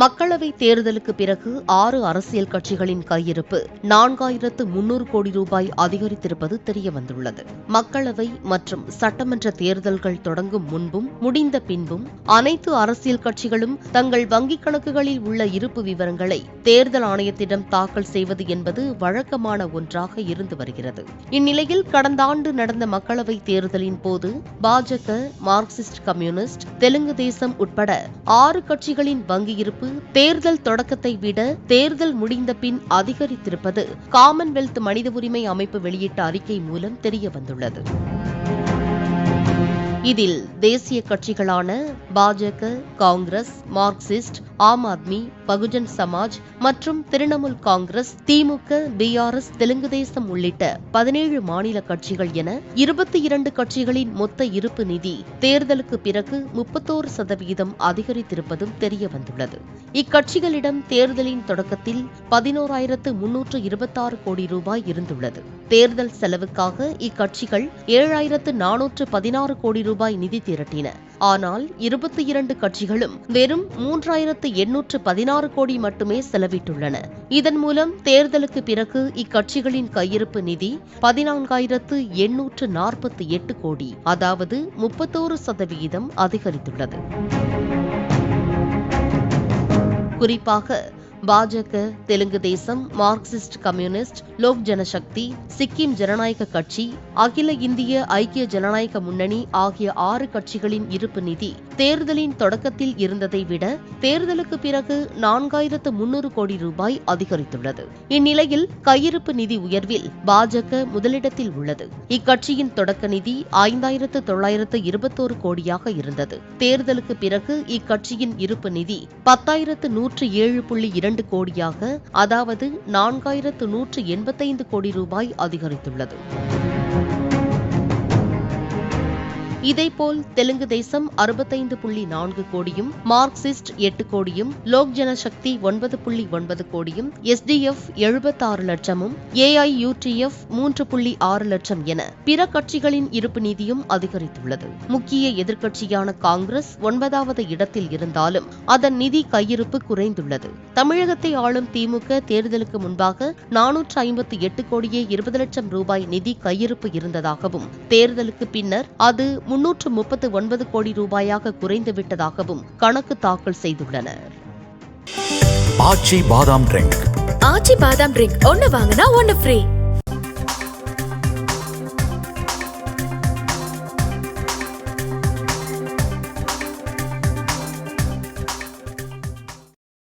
மக்களவை தேர்தலுக்கு பிறகு ஆறு அரசியல் கட்சிகளின் கையிருப்பு நான்காயிரத்து முன்னூறு கோடி ரூபாய் அதிகரித்திருப்பது தெரியவந்துள்ளது. மக்களவை மற்றும் சட்டமன்ற தேர்தல்கள் தொடங்கும் முன்பும் முடிந்த பின்பும் அனைத்து அரசியல் கட்சிகளும் தங்கள் வங்கிக் கணக்குகளில் உள்ள இருப்பு விவரங்களை தேர்தல் ஆணையத்திடம் தாக்கல் செய்வது என்பது வழக்கமான ஒன்றாக இருந்து வருகிறது. இந்நிலையில் கடந்த ஆண்டு நடந்த மக்களவை தேர்தலின் போது பாஜக மார்க்சிஸ்ட் கம்யூனிஸ்ட் தெலுங்கு தேசம் உட்பட ஆறு கட்சிகளின் வங்கி இருப்பு தேர்தல் தொடக்கத்தை விட தேர்தல் முடிந்த பின் அதிகரித்திருப்பது காமன்வெல்த் மனித உரிமை அமைப்பு வெளியிட்ட அறிக்கை மூலம் தெரிய வந்துள்ளது இதில் தேசிய கட்சிகளான பாஜக காங்கிரஸ் மார்க்சிஸ்ட் ஆம் ஆத்மி பகுஜன் சமாஜ் மற்றும் திரிணாமுல் காங்கிரஸ் திமுக பிஆர்எஸ் தெலுங்கு தேசம் உள்ளிட்ட பதினேழு மாநில கட்சிகள் என இருபத்தி இரண்டு கட்சிகளின் மொத்த இருப்பு நிதி தேர்தலுக்கு பிறகு முப்பத்தோரு சதவீதம் அதிகரித்திருப்பதும் தெரிய வந்துள்ளது இக்கட்சிகளிடம் தேர்தலின் தொடக்கத்தில் பதினோராயிரத்து முன்னூற்று இருபத்தாறு கோடி ரூபாய் இருந்துள்ளது. தேர்தல் செலவுக்காக இக்கட்சிகள் ஏழாயிரத்து நானூற்று பதினாறு கோடி ரூபாய் நிதி திரட்டின. ஆனால் இருபத்தி இரண்டு கட்சிகளும் வெறும் மூன்றாயிரத்து எண்ணூற்று பதினாறு கோடி மட்டுமே செலவிட்டுள்ளன. இதன் மூலம் தேர்தலுக்கு பிறகு இக்கட்சிகளின் கையிருப்பு நிதி பதினான்காயிரத்து எண்ணூற்று நாற்பத்தி எட்டு கோடி அதாவது முப்பத்தோரு சதவிகிதம் அதிகரித்துள்ளது. குறிப்பாக பாஜக தெலுங்கு தேசம் மார்க்சிஸ்ட் கம்யூனிஸ்ட் லோக் ஜனசக்தி சிக்கிம் ஜனநாயக கட்சி அகில இந்திய ஐக்கிய ஜனநாயக முன்னணி ஆகிய ஆறு கட்சிகளின் இருப்பு நிதி தேர்தலின் தொடக்கத்தில் இருந்ததை விட தேர்தலுக்கு பிறகு நான்காயிரத்து முன்னூறு கோடி ரூபாய் அதிகரித்துள்ளது. இந்நிலையில் கையிருப்பு நிதி உயர்வில் பாஜக முதலிடத்தில் உள்ளது. இக்கட்சியின் தொடக்க நிதி ஐந்தாயிரத்து தொள்ளாயிரத்து இருபத்தோரு கோடியாக இருந்தது. தேர்தலுக்கு பிறகு இக்கட்சியின் இருப்பு நிதி பத்தாயிரத்து நூற்று ஏழு புள்ளி இரண்டு கோடியாக அதாவது நான்காயிரத்து நூற்று எண்பத்தைந்து கோடி ரூபாய் அதிகரித்துள்ளது. இதேபோல் தெலுங்கு தேசம் அறுபத்தைந்து புள்ளி நான்கு கோடியும் மார்க்சிஸ்ட் எட்டு கோடியும் லோக் ஜனசக்தி ஒன்பது புள்ளி ஒன்பது கோடியும் எஸ்டிஎஃப் எழுபத்தாறு லட்சமும் ஏஐயுடிஎஃப் மூன்று புள்ளி ஆறு லட்சம் என பிற கட்சிகளின் இருப்பு நிதியும் அதிகரித்துள்ளது. முக்கிய எதிர்க்கட்சியான காங்கிரஸ் ஒன்பதாவது இடத்தில் இருந்தாலும் அதன் நிதி கையிருப்பு குறைந்துள்ளது. தமிழகத்தை ஆளும் திமுக தேர்தலுக்கு முன்பாக நானூற்று ஐம்பத்தி எட்டு கோடியே இருபது லட்சம் ரூபாய் நிதி கையிருப்பு இருந்ததாகவும் தேர்தலுக்கு பின்னர் அது முன்னூற்று முப்பத்து ஒன்பது கோடி ரூபாயாக குறைந்துவிட்டதாகவும் கணக்கு தாக்கல் செய்துள்ளனர் ஆச்சி பாதாம் ட்ரிங்க். ஆச்சி பாதாம் ட்ரிங்க் ஒன்னு வாங்கினா ஒன்னு ஃப்ரீ.